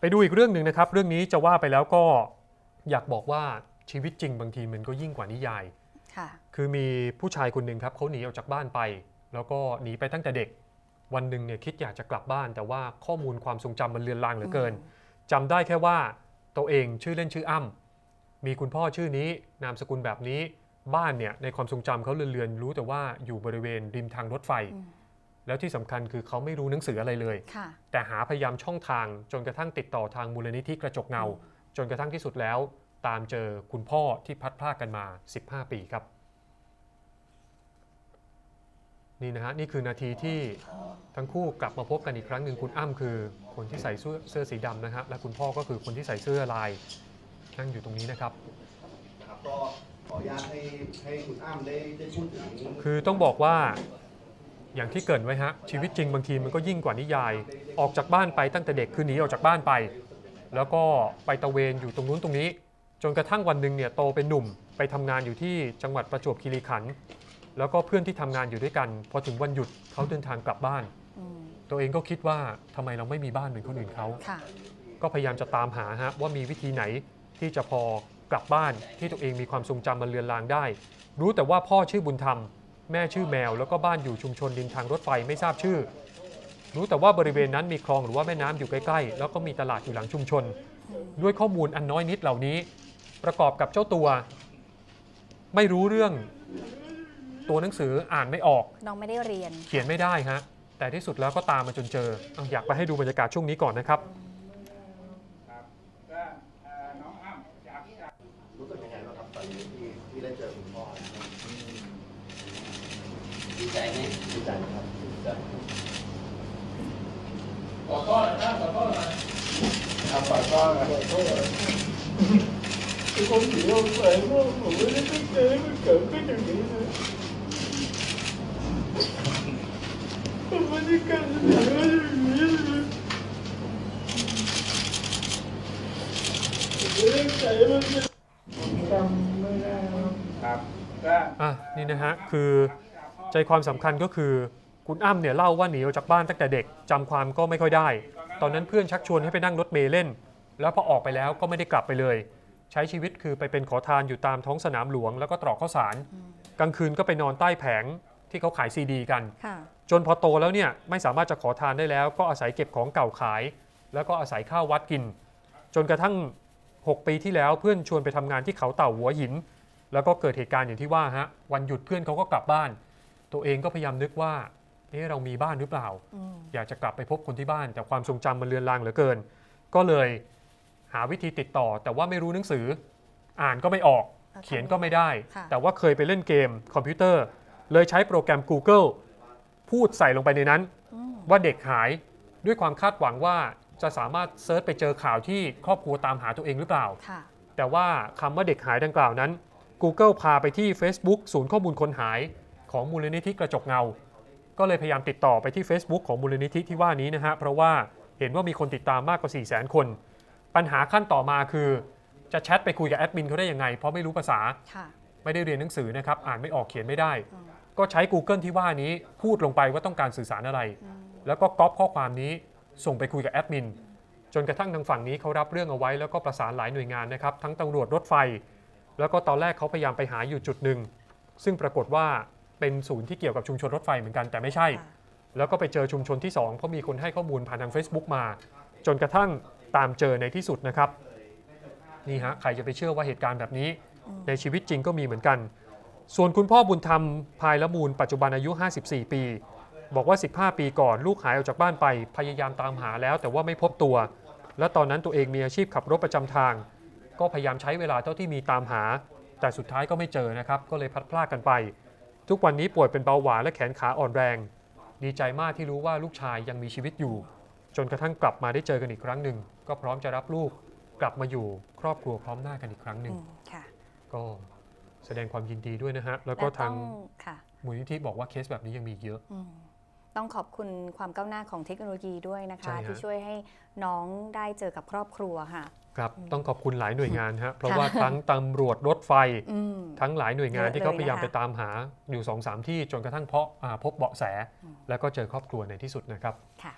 ไปดูอีกเรื่องหนึ่งนะครับ เรื่องนี้จะว่าไปแล้วก็อยากบอกว่าชีวิตจริงบางทีมันก็ยิ่งกว่านิยายค่ะคือมีผู้ชายคนหนึ่งครับเขาหนีออกจากบ้านไป แล้วก็หนีไปตั้งแต่เด็ก วันหนึ่งเนี่ยคิดอยากจะกลับบ้าน แต่ว่าข้อมูลความทรงจำมันเลือนลางเหลือเกินจำได้แค่ว่าตัวเองชื่อเล่นชื่ออ้ำมีคุณพ่อชื่อนี้นามสกุลแบบนี้บ้านเนี่ยในความทรงจำเขาเลือนๆรู้แต่ว่าอยู่บริเวณริมทางรถไฟอืม แล้วที่สำคัญคือเขาไม่รู้หนังสืออะไรเลยค่ะแต่หาพยายามช่องทางจนกระทั่งติดต่อทางมูลนิธิกระจกเงา จนกระทั่งที่สุดแล้ว ตามเจอคุณพ่อที่พัดพรากกันมา 15 ปีครับ นี่นะฮะนี่คือนาทีที่ทั้งคู่กลับมาพบกันอีกครั้งหนึ่งคุณอ้ำคือ คนที่ใส่เสื้อเสื้อสีดำนะฮะและคุณพ่อก็คือคนที่ใส่เสื้อลายนั่งอยู่ตรงนี้นะครับนะครับก็ขออนุญาตให้ให้คุณอ้ำได้ได้พูดถึงคือต้องบอกว่า อย่างที่เกรินไว้ฮะชีวิตจริงบางทีมันก็ยิ่งกว่านิยาย ออกจากบ้านไปตั้งแต่เด็กคือหนีออกจากบ้านไป แล้วก็ไปตะเวนอยู่ตรงนู้นตรงนี้ จนกระทั่งวันหนึ่งเนี่ยโตเป็นหนุ่มไปทำงานอยู่ที่จังหวัดประจวบคีรีขันธ์แล้วก็เพื่อนที่ทำงานอยู่ด้วยกัน พอถึงวันหยุดเขาเดินทางกลับบ้านอืมตัวเองก็คิดว่าทำไมเราไม่มีบ้านเหมือนคนอื่นเขาค่ะก็พยายามจะตามหาฮะว่ามีวิธีไหนที่จะพอกลับบ้านที่ตัวเองมีความทรงจำมันเลือนลางได้ รู้แต่ว่าพ่อชื่อบุญธรรม แม่ชื่อแมวแล้วก็บ้านอยู่ชุมชนดินทางรถไฟไม่ทราบชื่อ รู้แต่ว่าบริเวณนั้นมีคลองหรือว่าแม่น้ำอยู่ใกล้ๆ แล้วก็มีตลาดอยู่หลังชุมชน ด้วยข้อมูลอันน้อยนิดเหล่านี้ ประกอบกับเจ้าตัว ไม่รู้เรื่อง ตัวหนังสืออ่านไม่ออก น้องไม่ได้เรียน เขียนไม่ได้ฮะแต่ที่สุดแล้วก็ตามมาจนเจอเอาอยากไปให้ดูบรรยากาศช่วงนี้ก่อนนะครับ ก็เอ่อน้องอ้ำจากจาก รู้สึกยังไงบ้างครับตอนนี้ที่ที่ได้เจอคุณพ่อนะครับ ดี ใจไหมดีใจนะครับดีใจขอโทษนะขอโทษนะครับขอโทษนะคือผมถือว่าแฟนว่าผมไม่ได้ตั้งใจมันเกิดขึ้นอย่างนี้นะผมไม่ได้การจะทำอะไรอย่างนี้เลยผมไม่ได้ใจมันจะจำไม่ได้ครับก็อะนี่นะฮะคือ ใจความสำคัญก็คือคุณอ้ำเนี่ยเล่าว่าหนีออกจากบ้านตั้งแต่เด็กจำความก็ไม่ค่อยได้ ตอนนั้นเพื่อนชักชวนให้ไปนั่งรถเมล์เล่น แล้วพอออกไปแล้วก็ไม่ได้กลับไปเลย ใช้ชีวิตคือไปเป็นขอทานอยู่ตามท้องสนามหลวง แล้วก็ตรอกข้าวสาร กลางคืนก็ไปนอนใต้แผงที่เขาขายซีดีกันค่ะจนพอโตแล้วเนี่ยไม่สามารถจะขอทานได้แล้ว ก็อาศัยเก็บของเก่าขาย แล้วก็อาศัยข้าววัดกิน จนกระทั่ง 6 ปีที่แล้วเพื่อนชวนไปทำงานที่เขาเต่าหัวหิน แล้วก็เกิดเหตุการณ์อย่างที่ว่าฮะวันหยุดเพื่อนเขาก็กลับบ้าน ตัวเองก็พยายามนึกว่าเอ๊ะเรามีบ้านหรือเปล่าอืมอยากจะกลับไปพบคนที่บ้าน แต่ความทรงจำมันเลือนลางเหลือเกิน ก็เลยหาวิธีติดต่อ แต่ว่าไม่รู้หนังสือ อ่านก็ไม่ออกแล้วทำเขียนก็ไม่ได้ ค่ะ แต่ว่าเคยไปเล่นเกมคอมพิวเตอร์ เลยใช้โปรแกรม Google พูดใส่ลงไปในนั้น อืมว่าเด็กหายด้วยความคาดหวังว่าจะสามารถเซิร์ชไปเจอข่าวที่ครอบครัวตามหาตัวเองหรือเปล่า ค่ะแต่ว่าคำว่าเด็กหายดังกล่าวนั้น Google พาไปที่ Facebook ศูนย์ข้อมูลคนหาย ของมูลนิธิกระจกเงา ก็เลยพยายามติดต่อไปที่ Facebook ของมูลนิธิที่ว่านี้นะฮะเพราะว่าเห็นว่ามีคนติดตามมากกว่า 4 0 0 0 0 0 คน ปัญหาขั้นต่อมาคือจะแชทไปคุยกับแอดมินเขาได้ยังไง เพราะไม่รู้ภาษาค่ะไม่ได้เรียนหนังสือนะครับ อ่านไม่ออกเขียนไม่ได้อืมก็ใช้ Google ที่ว่านี้พูดลงไปว่าต้องการสื่อสารอะไร แล้วก็ก๊อปข้อความนี้ส่งไปคุยกับแอดมิน จนกระทั่งทางฝั่งนี้เขารับเรื่องเอาไว้ แล้วก็ประสานหลายหน่วยงานนะครับ ทั้งตำรวจรถไฟ แล้วก็ตอนแรกเขาพยายามไปหาอยู่จุดหนึ่ง ซึ่งปรากฏว่า เป็นศูนย์ที่เกี่ยวกับชุมชนรถไฟเหมือนกันแต่ไม่ใช่ค่ะแล้วก็ไปเจอชุมชนที่2เพราะมีคนให้ข้อมูลผ่านทาง Facebook มา จนกระทั่งตามเจอในที่สุดนะครับนี่ฮะใครจะไปเชื่อว่าเหตุการณ์แบบนี้ ในชีวิตจริงก็มีเหมือนกัน ส่วนคุณพ่อบุญธรรมภายละมูลปัจจุบันอายุ 54 ปี บอกว่า 15 ปีก่อนลูกหายออกจากบ้านไปพยายามตามหาแล้ว แต่ว่าไม่พบตัว และตอนนั้นตัวเองมีอาชีพขับรถประจำทาง ก็พยายามใช้เวลาเท่าที่มีตามหา แต่สุดท้ายก็ไม่เจอนะครับก็เลยพลัดพรากกันไป ทุกวันนี้ป่วยเป็นเบาหวานและแขนขาอ่อนแรง ดีใจมากที่รู้ว่าลูกชายยังมีชีวิตอยู่ จนกระทั่งกลับมาได้เจอกันอีกครั้งหนึ่ง ก็พร้อมจะรับลูกกลับมาอยู่ครอบครัวพร้อมหน้ากันอีกครั้งหนึ่อืงมค่ะก็แสดงความยินดีด้วยนะฮะ แล้วก็และทาต้งค่ะมูลนิธิบอกว่าเคสแบบนี้ยังมีอีกเยอะอืมต้องขอบคุณความก้าวหน้าของเทคโนโลยีด้วยนะใช่คะฮะที่ช่วยให้น้องได้เจอกับครอบครัวค่ะ ครับต้องขอบคุณหลายหน่วยงานฮะเพราะค่ะว่าทั้งตำรวจรถไฟอืมทั้งหลายหน่วยงานเยอะที่เขาเลยพยายามนะคะไปตามหาอยู่2อสามที่จนกระทั่งเพาะอ่าพบเบาะแส แล้วก็เจอครอบครัวในที่สุดนะครับค่ะ